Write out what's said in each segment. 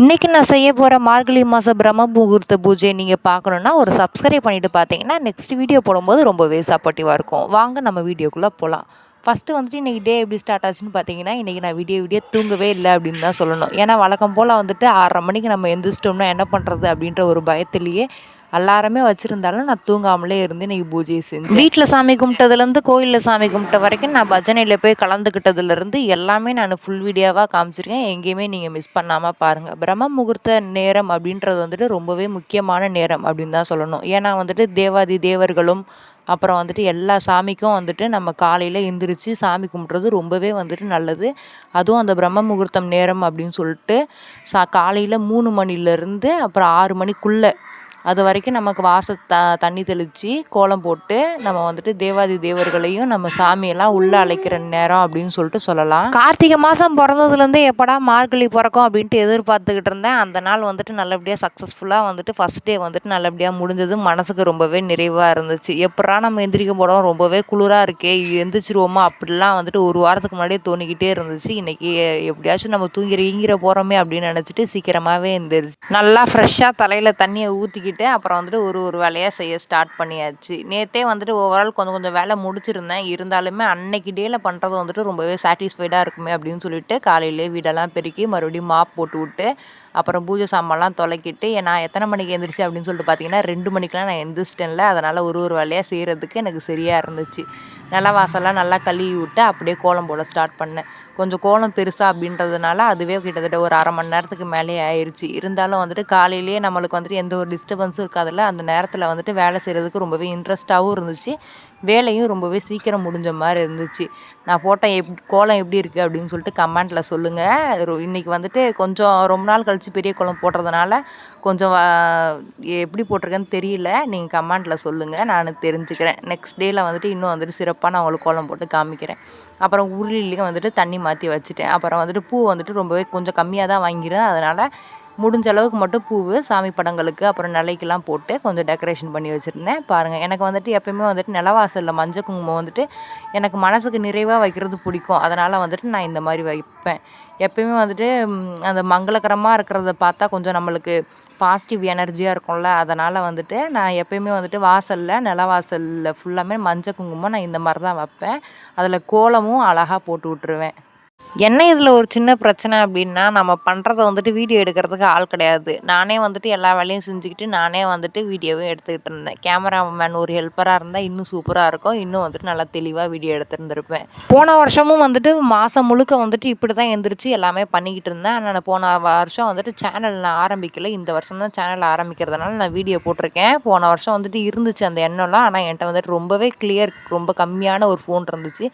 இன்றைக்கி நான் செய்ய போகிற மார்கழி மாத பிரம்ம முகூர்த்த பூஜை நீங்கள் பார்க்கணுன்னா ஒரு சப்ஸ்கிரைப் பண்ணிவிட்டு பார்த்தீங்கன்னா நெக்ஸ்ட் வீடியோ போடும்போது ரொம்பவே சப்போர்ட்டிவாக இருக்கும். வாங்க நம்ம வீடியோக்குள்ளே போகலாம் ஃபஸ்ட்டு வந்துட்டு இன்றைக்கி டே எப்படி ஸ்டார்ட் ஆச்சுன்னு பார்த்தீங்கன்னா இன்றைக்கி நான் வீடியோ வீடியோ தூங்கவே இல்லை அப்படின்னு தான் சொல்லணும். ஏன்னா வழக்கம் போல் வந்துட்டு ஆறரை மணிக்கு நம்ம எந்திரிச்சிட்டோம்னா என்ன பண்ணுறது அப்படின்ற ஒரு பயத்திலேயே அலாரமே வச்சுருந்தாலும் நான் தூங்காமலே இருந்து இன்றைக்கி பூஜையை செஞ்சேன். வீட்டில் சாமி கும்பிட்டதுலேருந்து கோயிலில் சாமி கும்பிட்ட வரைக்கும் நான் பஜனையில் போய் கலந்துக்கிட்டதுலேருந்து எல்லாமே நான் ஃபுல் வீடியோவாக காமிச்சிருக்கேன். எங்கேயுமே நீங்கள் மிஸ் பண்ணாமல் பாருங்கள் பிரம்ம முகூர்த்த நேரம் அப்படின்றது வந்துட்டு ரொம்பவே முக்கியமான நேரம் அப்படின்னு தான் சொல்லணும். ஏன்னா வந்துட்டு தேவாதி தேவர்களும் அப்புறம் வந்துட்டு எல்லா சாமிக்கும் வந்துட்டு நம்ம காலையில் எந்திரிச்சு சாமி கும்பிட்றது ரொம்பவே வந்துட்டு நல்லது. அதுவும் அந்த பிரம்ம முகூர்த்தம் நேரம் அப்படின்னு சொல்லிட்டு சா காலையில் மூணு மணிலேருந்து அப்புறம் ஆறு மணிக்குள்ளே அது வரைக்கும் நமக்கு வாச த தண்ணி தெளித்து கோலம் போட்டு நம்ம வந்துட்டு தேவாதி தேவர்களையும் நம்ம சாமியெல்லாம் உள்ளே அழைக்கிற நேரம் அப்படின்னு சொல்லிட்டு சொல்லலாம். கார்த்திகை மாதம் பிறந்ததுலேருந்து எப்படா மார்கழி பிறக்கும் அப்படின்ட்டு எதிர்பார்த்துக்கிட்டு இருந்தேன். அந்த நாள் வந்துட்டு நல்லபடியாக சக்ஸஸ்ஃபுல்லாக வந்துட்டு ஃபஸ்ட் டே வந்துட்டு நல்லபடியாக முடிஞ்சது. மனசுக்கு ரொம்பவே நிறைவாக இருந்துச்சு. எப்படா நம்ம எந்திரிக்க போகிறோம் ரொம்பவே குளிராக இருக்கே. எந்திரிச்சிருவோமா? அப்படிலாம் வந்துட்டு ஒரு வாரத்துக்கு முன்னாடியே தோணிக்கிட்டே இருந்துச்சு. இன்றைக்கி எப்படியாச்சும் நம்ம தூங்கிற ஈங்கிற போகிறோமே அப்படின்னு நினச்சிட்டு சீக்கிரமாகவே எந்திரிச்சு நல்லா ஃப்ரெஷ்ஷாக தலையில் தண்ணியை ஊற்றிக்கிட்டு பண்ணிவிட்டு அப்புறம் வந்துட்டு ஒரு ஒரு வேலையாக செய்ய ஸ்டார்ட் பண்ணியாச்சு. நேற்றே வந்துட்டு ஓவரால் கொஞ்சம் கொஞ்சம் வேலை முடிச்சிருந்தேன். இருந்தாலுமே அன்னைக்கு டேயில் பண்ணுறது வந்துட்டு ரொம்பவே சாட்டிஸ்ஃபைடாக இருக்குமே அப்படின்னு சொல்லிட்டு காலையிலே வீடெல்லாம் பெருக்கி மறுபடியும் மாப் போட்டு விட்டு அப்புறம் பூஜை சாமான்லாம் தொலைக்கிட்டு நான் எத்தனை மணிக்கு எழுந்திரிச்சு அப்படின்னு சொல்லிட்டு பார்த்தீங்கன்னா ரெண்டு மணிக்கெலாம் நான் எந்திரிச்சிட்டேன்ல. அதனால் ஒரு ஒரு வேலையாக செய்கிறதுக்கு எனக்கு சரியாக இருந்துச்சு. நல்லா வாசல்லாம் நல்லா கழுவி விட்டு அப்படியே கோலம் போட ஸ்டார்ட் பண்ணேன். கொஞ்சம் கோலம் பெருசாக அப்படின்றதுனால அதுவே கிட்டத்தட்ட ஒரு அரை மணி நேரத்துக்கு மேலேயே ஆயிடுச்சு இருந்தாலும் வந்துட்டு காலையிலேயே நம்மளுக்கு வந்துட்டு எந்த ஒரு டிஸ்டர்பன்ஸும் இருக்காதில்ல அந்த நேரத்தில் வந்துட்டு வேலை செய்கிறதுக்கு ரொம்பவே இன்ட்ரெஸ்ட்டாகவும் இருந்துச்சு. வேலையும் ரொம்பவே சீக்கிரம் முடிஞ்ச மாதிரி இருந்துச்சு. நான் போட்ட எப் கோலம் எப்படி இருக்குது அப்படின்னு சொல்லிட்டு கமெண்ட்டில் சொல்லுங்கள் இன்றைக்கி வந்துட்டு கொஞ்சம் ரொம்ப நாள் கழித்து பெரிய கோலம் போடுறதுனால கொஞ்சம் எப்படி போட்டிருக்கேன்னு தெரியல. நீங்கள் கமெண்ட்டில் சொல்லுங்கள் நான் தெரிஞ்சுக்கிறேன். நெக்ஸ்ட் டேயில் வந்துட்டு இன்னும் வந்துட்டு சிறப்பாக நான் உங்களுக்கு கோலம் போட்டு காமிக்கிறேன். அப்புறம் உருளிலையும் வந்துட்டு தண்ணி மாற்றி வச்சுட்டேன். அப்புறம் வந்துட்டு பூ வந்துட்டு ரொம்பவே கொஞ்சம் கம்மியாக தான் வாங்கிடுவேன் அதனால் முடிஞ்ச அளவுக்கு மட்டும் பூ சாமி படங்களுக்கு அப்புறம் நிலைக்கெல்லாம் போட்டு கொஞ்சம் டெக்கரேஷன் பண்ணி வச்சுருந்தேன். பாருங்கள் எனக்கு வந்துட்டு எப்பயுமே வந்துட்டு நிலவாசலில் மஞ்சள் குங்குமம் வந்துட்டு எனக்கு மனசுக்கு நிறைவாக வைக்கிறது பிடிக்கும். அதனால் வந்துட்டு நான் இந்த மாதிரி வைப்பேன். எப்பயுமே வந்துட்டு அந்த மங்களகரமாக இருக்கிறத பார்த்தா கொஞ்சம் நம்மளுக்கு பாசிட்டிவ் எனர்ஜியாக இருக்கும்ல. அதனால் வந்துட்டு நான் எப்பயுமே வந்துட்டு வாசலில் நிலவாசலில் ஃபுல்லாமே மஞ்சள் குங்குமம் நான் இந்த மாதிரி தான் வைப்பேன். அதில் கோலமும் அழகாக போட்டு விட்ருவேன் என்ன இதில் ஒரு சின்ன பிரச்சனை அப்படின்னா நம்ம பண்ணுறத வந்துட்டு வீடியோ எடுக்கிறதுக்கு ஆள் கிடையாது. நானே வந்துட்டு எல்லா வேலையும் செஞ்சுக்கிட்டு நானே வந்துட்டு வீடியோவும் எடுத்துக்கிட்டு இருந்தேன். கேமராமேன் ஒரு ஹெல்ப்பராக இருந்தால் இன்னும் சூப்பராக இருக்கும். இன்னும் வந்துட்டு நல்லா தெளிவாக வீடியோ எடுத்துருந்துருப்பேன். போன வருஷமும் வந்துட்டு மாதம் முழுக்க வந்துட்டு இப்படி தான் எந்திரிச்சு எல்லாமே பண்ணிக்கிட்டு இருந்தேன். ஆனால் போன வருஷம் வந்துட்டு சேனல் நான் ஆரம்பிக்கல. இந்த வருஷம் தான் சேனல் ஆரம்பிக்கிறதுனால நான் வீடியோ போட்டிருக்கேன். போன வருஷம் வந்துட்டு இருந்துச்சு அந்த எண்ணம்லாம். ஆனால் என்கிட்ட வந்துட்டு ரொம்பவே கிளியர் ரொம்ப கம்மியான ஒரு ஃபோன் இருந்துச்சு.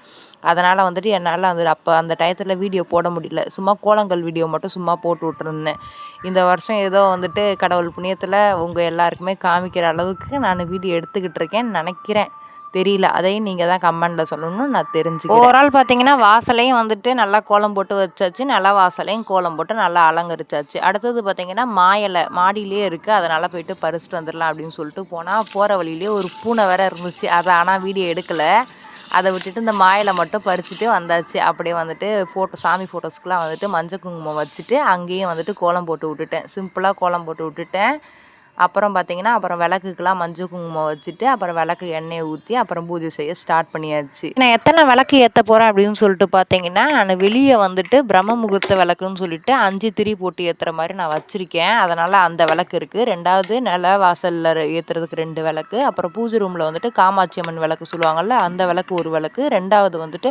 அதனால் வந்துட்டு என்னால் வந்து அப்போ அந்த டயத்தில் வீடியோ போட முடியல. சும்மா கோலங்கள் வீடியோ மட்டும் சும்மா போட்டு விட்டுருந்தேன். இந்த வருஷம் ஏதோ வந்துட்டு கடவுள் புண்ணியத்தில் உங்கள் எல்லாருக்குமே காமிக்கிற அளவுக்கு நான் வீடியோ எடுத்துக்கிட்டு இருக்கேன்னு நினைக்கிறேன். தெரியல. அதையும் நீங்கள் தான் கமெண்டில் சொல்லணும் நான் தெரிஞ்சு ஓவரால் பார்த்தீங்கன்னா வாசலையும் வந்துட்டு நல்லா கோலம் போட்டு வச்சாச்சு. நல்லா வாசலையும் கோலம் போட்டு நல்லா அலங்கரிச்சாச்சு. அடுத்தது பார்த்தீங்கன்னா மாயலை மாடியிலே இருக்குது அதனால் போயிட்டு பறிச்சுட்டு வந்துடலாம் அப்படின்னு சொல்லிட்டு போனால் போகிற வழியிலே ஒரு பூனை வேற இருந்துச்சு. அதை ஆனால் வீடியோ எடுக்கலை. அதை விட்டுட்டு இந்த மாயில மட்டும் பறிச்சுட்டு வந்தாச்சு. அப்படியே வந்துட்டு ஃபோட்டோ சாமி ஃபோட்டோஸ்க்கெலாம் வந்துட்டு மஞ்சள் குங்குமம் வச்சுட்டு அங்கேயும் வந்துட்டு கோலம் போட்டு விட்டுட்டேன். சிம்பிளாக கோலம் போட்டு விட்டுட்டேன். அப்புறம் பார்த்திங்கன்னா அப்புறம் விளக்குக்கெலாம் மஞ்சள் குங்குமம் வச்சுட்டு அப்புறம் விளக்கு எண்ணெயை ஊற்றி அப்புறம் பூஜை செய்ய ஸ்டார்ட் பண்ணியாச்சு. நான் எத்தனை விளக்கு ஏற்ற போகிறேன் அப்படின்னு சொல்லிட்டு பார்த்தீங்கன்னா நான் வெளியே வந்துட்டு பிரம்ம முகூர்த்த விளக்குன்னு சொல்லிட்டு அஞ்சு திரி போட்டு ஏற்றுற மாதிரி நான் வச்சுருக்கேன். அதனால் அந்த விளக்கு இருக்குது ரெண்டாவது நில வாசலில் ஏற்றுறதுக்கு ரெண்டு விளக்கு. அப்புறம் பூஜை ரூமில் வந்துட்டு காமாட்சி அம்மன் விளக்கு சொல்லுவாங்கள்ல அந்த விளக்கு ஒரு விளக்கு. ரெண்டாவது வந்துட்டு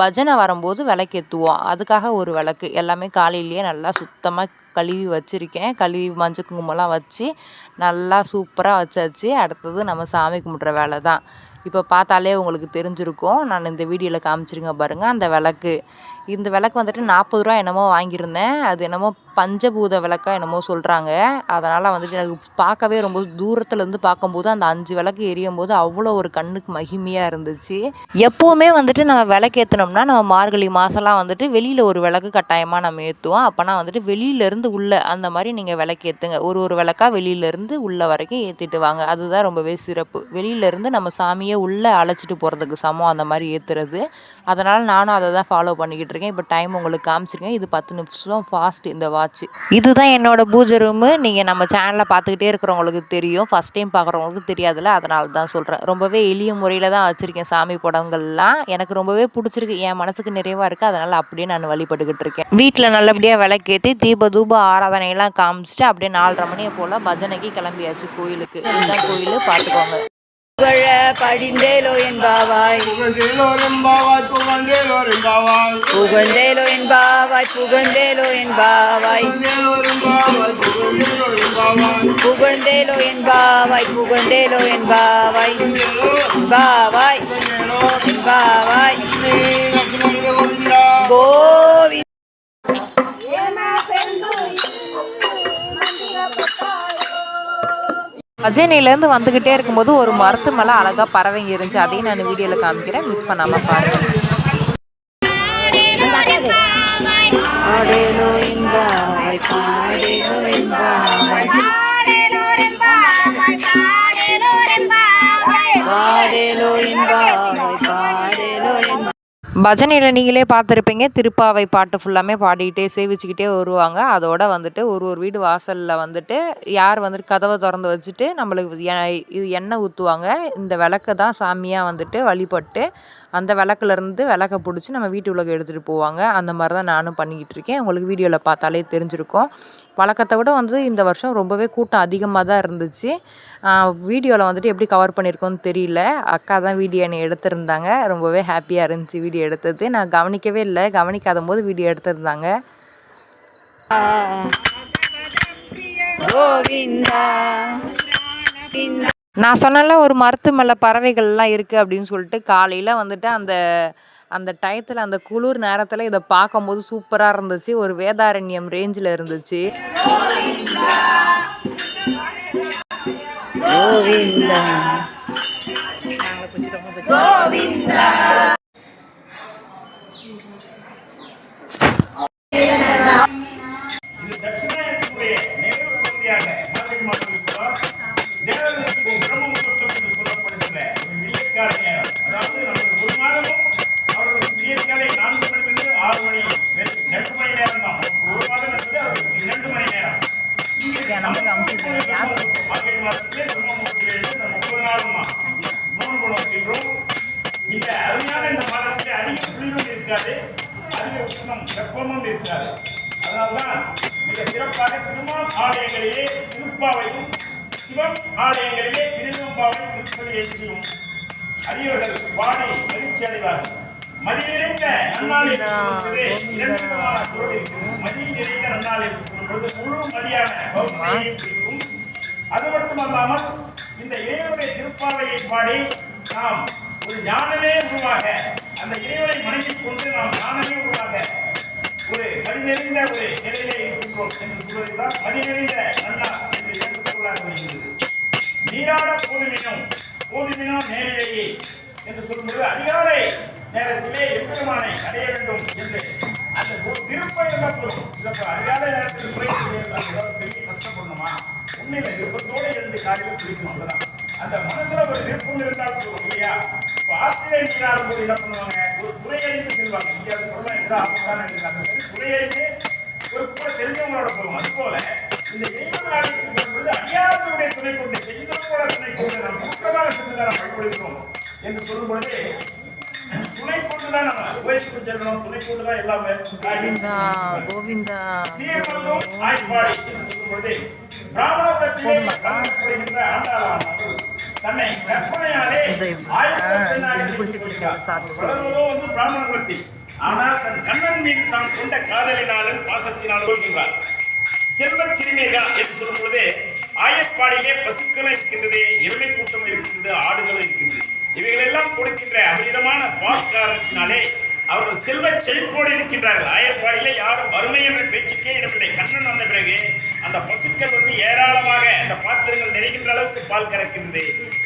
பஜனை வரும்போது விளக்கு ஏற்றுவோம் அதுக்காக ஒரு விளக்கு. எல்லாமே காலையிலேயே நல்லா சுத்தமாக கழுவி வச்சுருக்கேன். கழுவி மஞ்சள் குங்குமம்லாம் வச்சு நல்லா சூப்பராக வச்சாச்சு. அடுத்தது நம்ம சாமி கும்பிட்ற வேலை தான். இப்போ பார்த்தாலே உங்களுக்கு தெரிஞ்சிருக்கும். நான் இந்த வீடியோவில் காமிச்சிருங்க பாருங்கள் அந்த விளக்கு இந்த விளக்கு வந்துட்டு நாற்பது ரூபா என்னமோ வாங்கியிருந்தேன். அது என்னமோ பஞ்சபூத விளக்கா என்னமோ சொல்கிறாங்க அதனால் வந்துட்டு எனக்கு பார்க்கவே ரொம்ப தூரத்துலேருந்து பார்க்கும்போது அந்த அஞ்சு விளக்கு எரியும் போது அவ்வளோ ஒரு கண்ணுக்கு மகிமையாக இருந்துச்சு. எப்போவுமே வந்துட்டு நம்ம விளக்கு ஏற்றினோம்னா நம்ம மார்கழி மாதம்லாம் வந்துட்டு வெளியில் ஒரு விளக்கு கட்டாயமாக நம்ம ஏற்றுவோம் அப்போனா வந்துட்டு வெளியிலேருந்து உள்ளே அந்த மாதிரி நீங்கள் விளக்கு ஏற்றுங்க ஒரு ஒரு விளக்கா வெளியிலேருந்து உள்ள வரைக்கும் ஏற்றிட்டு வாங்க. அதுதான் ரொம்பவே சிறப்பு. வெளியிலேருந்து நம்ம சாமியை உள்ளே அழைச்சிட்டு போகிறதுக்கு சமம் அந்த மாதிரி ஏற்றுறது அதனால் நானும் அதை தான் ஃபாலோ பண்ணிக்கிட்டு இருக்கேன். இப்போ டைம் உங்களுக்கு காமிச்சிருக்கேன். இது பத்து நிமிஷம் ஃபாஸ்ட் இந்த வாட்ச் இதுதான் என்னோட பூஜை ரூமு நீங்கள் நம்ம சேனலில் பார்த்துக்கிட்டே இருக்கிறவங்களுக்கு தெரியும். ஃபஸ்ட் டைம் பார்க்குறவங்களுக்கு தெரியாதுல்ல. அதனால தான் சொல்கிறேன் ரொம்பவே எளிய முறையில் தான் வச்சுருக்கேன் சாமி படங்கள்லாம் எனக்கு ரொம்பவே பிடிச்சிருக்கு. என் மனசுக்கு நிறைவாக இருக்குது அதனால் அப்படியே நான் வழிபட்டுக்கிட்டு இருக்கேன். வீட்டில் நல்லபடியாக விளக்கேற்றி தீப தூப ஆராதனையெல்லாம் காமிச்சிட்டு அப்படியே நாலரை மணியை போல் பஜனைக்கு கிளம்பியாச்சு கோயிலுக்கு. இதுதான் கோயில். பார்த்துக்கோங்க. புகழ படிந்தேலோ என்பாவாய். புகழ்ந்தேலோரெம்பாவாய் புகழ்ந்தேலோரெம்பாவாய் புகழ்ந்தேலோ என்பாவாய். புகழ்ந்தேலோ என்பாவாய் புகழ்ந்தேலோரெம்பாவாய் புகழ்ந்தேலோரெம்பாவாய் புகழ்ந்தேலோ என்பாவாய் புகழ்ந்தேலோ என்பாவாய். பாவாய் என்பாவாய் கோவிந்தா கோவி அஜயனிலேருந்து வந்துக்கிட்டே இருக்கும்போது ஒரு மரத்து மேலே அழகாக பறவைங்க இருந்துச்சு. அதையும் நான் வீடியோவில் காமிக்கிறேன். மிஸ் பண்ணாமல் பாருங்கள் பாடேலோ என்பாவாய் பஜனையில் நீங்களே பார்த்துருப்பீங்க. திருப்பாவை பாட்டு ஃபுல்லாமே பாடிக்கிட்டே சேவிச்சுக்கிட்டே வருவாங்க. அதோட வந்துட்டு ஒரு ஒரு வீடு வாசலில் வந்துட்டு யார் வந்துட்டு கதவை திறந்து வச்சுட்டு நம்மளுக்கு இது எண்ணெய் ஊற்றுவாங்க இந்த விளக்க தான் சாமியாக வந்துட்டு வழிபட்டு அந்த விளக்குலேருந்து விளக்க பிடிச்சி நம்ம வீட்டு உலகம் எடுத்துகிட்டு போவாங்க. அந்த மாதிரி தான் நானும் பண்ணிக்கிட்டு இருக்கேன். உங்களுக்கு வீடியோவில் பார்த்தாலே தெரிஞ்சிருக்கும். பழக்கத்தை விட வந்து இந்த வருஷம் ரொம்பவே கூட்டம் அதிகமாக தான் இருந்துச்சு வீடியோவில் வந்துட்டு எப்படி கவர் பண்ணியிருக்கோன்னு தெரியல. அக்கா தான் வீடியோ என்னை எடுத்திருந்தாங்க. ரொம்பவே ஹாப்பியாக இருந்துச்சு வீடியோ எடுத்தது. நான் கவனிக்கவே இல்லை. கவனிக்காத போது வீடியோ எடுத்திருந்தாங்க. கோவிந்தா. நான் சொன்னல ஒரு மரத்து மேலே பறவைகள்லாம் இருக்குது அப்படின்னு சொல்லிட்டு காலையில் வந்துட்டு அந்த அந்த டயத்தில் அந்த குளிர் நேரத்தில் இதை பார்க்கும்போது சூப்பராக இருந்துச்சு. ஒரு வேதாரண்யம் ரேஞ்சில் இருந்துச்சு. கோவிந்தா குளிரும் இருக்காது அதிக உஷ்ணம் வெப்பமும் இருக்காது. அதனால்தான் மிக சிறப்பாக திருமால் ஆலயங்களிலே திருப்பாவையும் சிவம் ஆலயங்களிலே திருவம்பாவை திருப்பதி எழுதியும் அரியவர்கள் பாடி மகிழ்ச்சி அடைவார்கள். மதி நிறைந்த நன்னாளில் இரண்டு விதமான பொருள் மதி நிறைந்த முழு மதியான பௌர்ணமியையும் குறிக்கும் அது மட்டுமல்லாமல் இந்த இறைவனுடைய திருப்பாவையை பாடி நாம் ஒரு ஞானமே உருவாக அந்த இறைவனை மனதில் கொண்டு நாம் ஞானமே உருவாக ஒரு மதிநெறிந்த ஒரு நிலையிலே இருக்கின்றோம் என்று சொல்வதுதான் மதிநெறிந்த நன்னா என்று எனக்கு பொருளாக வருகிறது நீராட போதுமினும் போதுமினும் நேரிலேயே என்று சொல்லும்போது அதிகாலை நேரத்திலே எம்பெருமானை அடைய வேண்டும் என்று அந்த ஒரு விருப்பம் என்ன சொல்லும் இதற்கு அதிகாலை நேரத்தில் குறைத்து பெரிய கஷ்டப்படணுமா உண்மையில விருப்பத்தோடு இருந்து காலையில் குளிக்கணும் அவ்வளவுதான். அந்த மன நீராடும் போது என்ன பண்ணுவாங்க? ஒரு துறையறிந்து செல்வாங்க. இங்கே அது சொல்ல எதா அப்படிதான் இருக்காங்க துறையறிந்து ஒரு கூட தெரிஞ்சவங்களோட போகும் அது போல இந்த இறைவனாக பொழுது அடியாரத்தினுடைய துணை கொண்டு செய்தவங்களோட துணை கொண்டு நாம் கூட்டமாக சென்று நாம் வழிபடுகிறோம் என்று சொல்லும் பொழுது துணை கொண்டுதான் நம்ம உபயோகித்து செல்லணும் துணை கொண்டுதான் எல்லாமே கோவிந்தா கோவிந்தா. சீர்மல்லும் ஆய்ப்பாடி என்று சொல்லும் பொழுது பிராமணபுரத்திலே வழங்கப்படுகின்ற ஆண்டாளானவர்கள் தன்னை கற்பனையாலே. வளர்வதோ வந்து ஆனால் தன் கண்ணன் மீது தான் கொண்ட காதலினாலும் பாசத்தினாலும் கொள்கின்றார் சிறுமியர்கள் என்று சொல்லும் பொழுது ஆயப்பாடியிலே பசுக்களும் இருக்கின்றது எருமை கூட்டம் இருக்கின்றது ஆடுகளும் இருக்கின்றது. இவைகளெல்லாம் கொடுக்கின்ற அமிதமான பால் காரணத்தினாலே அவர்கள் செல்வச் செழிப்போடு இருக்கின்றார்கள். ஆயப்பாடியிலே யாரும் வறுமை என்ற பேச்சுக்கே இடமில்லை. கண்ணன் வந்த பிறகு அந்த பசுக்கள் வந்து ஏராளமாக அந்த பாத்திரங்கள் நிறைகின்ற அளவுக்கு பால் கறக்கின்றது.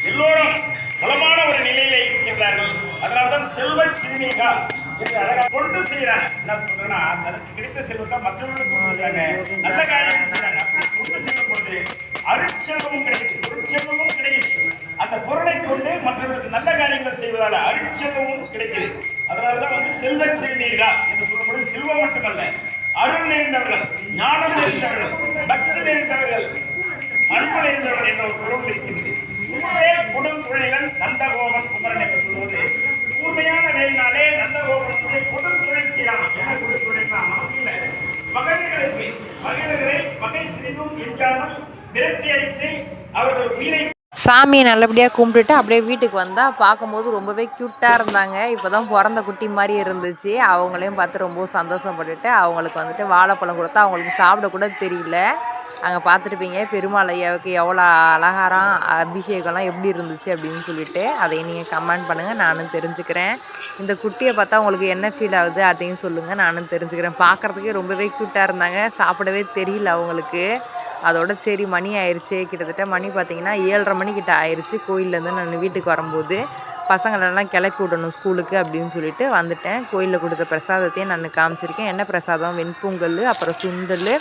எல்லோரும் பலமான ஒரு நிலையில இருக்கின்றார்கள். அதனால்தான் செல்வச் சிறுமிகா என்று அழகா கொண்டு செய்யறாங்க என்ன சொல்றேன்னா தனக்கு கிடைத்த செல்வத்தை மற்றவர்களுக்கு கொடுக்குறாங்க. நல்ல காரியம் செய்கிறாங்க. அப்படி கொண்டு செல்லும் பொழுது அருட்செல்வமும் கிடைக்குது. பொருட்செல்வமும் கிடைக்குது. அந்த பொருளை கொண்டு மற்றவர்களுக்கு நல்ல காரியங்கள் செய்வதால அருட்செல்வமும் கிடைக்குது. அதனாலதான் வந்து செல்வச் சிறுநீர்களா என்று சொல்லும்போது செல்வம் மட்டுமல்ல. அருள் நிறைந்தவர்கள் ஞானம் நிறைந்தவர்கள் பக்தி நிறைந்தவர்கள் அன்பு நிறைந்தவர்கள் என்ற ஒரு பொருள் இருக்கின்றது. உண்மையே கொடுங்குழைகள் நந்தகோபன் குமரன் என்று சொல்வது கூர்மையான வேலினாலே நந்தகோபனுடைய கொடுங்குழைக்கிறான் என்ன கொடுங்குழைக்கிறான் நமக்கு இல்லை மகளிர்களுக்கு மகளிர்களை வகை சிறிதும் எஞ்சாமல் விரட்டி அடித்து அவர்கள் உயிரை சாமியை நல்லபடியாக கும்பிட்டுட்டு அப்படியே வீட்டுக்கு வந்தால் பார்க்கும்போது ரொம்பவே க்யூட்டாக இருந்தாங்க. இப்போ தான் பிறந்த குட்டி மாதிரி இருந்துச்சு. அவங்களையும் பார்த்து ரொம்ப சந்தோஷப்பட்டுட்டு அவங்களுக்கு வந்துட்டு வாழைப்பழம் கொடுத்தா அவங்களுக்கு சாப்பிட கூட தெரியல. அங்கே பார்த்துருப்பீங்க பெருமாள் ஐயாவுக்கு எவ்வளோ அலகாரம் அபிஷேகம்லாம் எப்படி இருந்துச்சு அப்படின்னு சொல்லிட்டு அதை நீங்கள் கமெண்ட் பண்ணுங்கள் நானும் தெரிஞ்சுக்கிறேன். இந்த குட்டியை பார்த்தா உங்களுக்கு என்ன ஃபீல் ஆகுது அதையும் சொல்லுங்கள் நானும் தெரிஞ்சுக்கிறேன். பார்க்குறதுக்கே ரொம்பவே க்யூட்டாக இருந்தாங்க. சாப்பிடவே தெரியல அவங்களுக்கு. அதோட சரி மணி ஆயிடுச்சு கிட்டத்தட்ட மணி பார்த்தீங்கன்னா ஏழரை மணிக்கிட்ட ஆயிடுச்சு கோயிலேருந்து நான் வீட்டுக்கு வரும்போது பசங்களெல்லாம் கிளப்பி விடணும் ஸ்கூலுக்கு அப்படின்னு சொல்லிட்டு வந்துட்டேன். கோயிலில் கொடுத்த பிரசாதத்தையும் நான் காமிச்சிருக்கேன். என்ன பிரசாதம்? வெண்பொங்கல் அப்புறம் சுண்டல்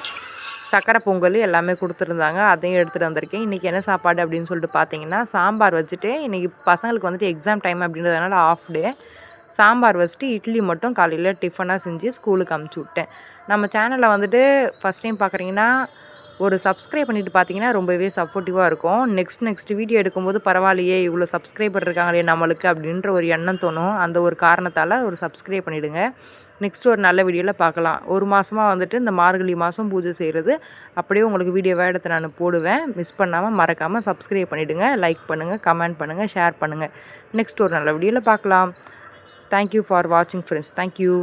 சக்கரை பொங்கல் எல்லாமே கொடுத்துருந்தாங்க. அதையும் எடுத்துகிட்டு வந்திருக்கேன். இன்றைக்கி என்ன சாப்பாடு அப்படின்னு சொல்லிட்டு பார்த்தீங்கன்னா சாம்பார் வச்சுட்டு இன்றைக்கி பசங்களுக்கு வந்துட்டு எக்ஸாம் டைம் அப்படின்றதுனால ஆஃப் டே சாம்பார் வச்சுட்டு இட்லி மட்டும் காலையில் டிஃபனாக செஞ்சு ஸ்கூலுக்கு அமுச்சு விட்டேன். நம்ம சேனலில் வந்துட்டு ஃபஸ்ட் டைம் பார்க்குறீங்கன்னா ஒரு சப்ஸ்கிரைப் பண்ணிட்டு பார்த்தீங்கன்னா ரொம்பவே சப்போர்ட்டிவாக இருக்கும். நெக்ஸ்ட் நெக்ஸ்ட் வீடியோ எடுக்கும்போது பரவாயில்லையே இவ்வளோ சப்ஸ்கிரைபர் இருக்காங்களே நம்மளுக்கு அப்படின்ற ஒரு எண்ணம் தோணும். அந்த ஒரு காரணத்தால் ஒரு சப்ஸ்கிரைப் பண்ணிவிடுங்க நெக்ஸ்ட் ஒரு நல்ல வீடியோவில் பார்க்கலாம். ஒரு மாதமாக வந்துட்டு இந்த மார்கழி மாதம் பூஜை செய்கிறது அப்படியே உங்களுக்கு வீடியோவாக எடுத்து நான் போடுவேன். மிஸ் பண்ணாமல் மறக்காமல் சப்ஸ்கிரைப் பண்ணிவிடுங்க லைக் பண்ணுங்கள் கமெண்ட் பண்ணுங்கள் ஷேர் பண்ணுங்கள் நெக்ஸ்ட் ஒரு நல்ல வீடியோவில் பார்க்கலாம். தேங்க்யூ ஃபார் வாட்சிங் ஃப்ரெண்ட்ஸ் தேங்க்யூ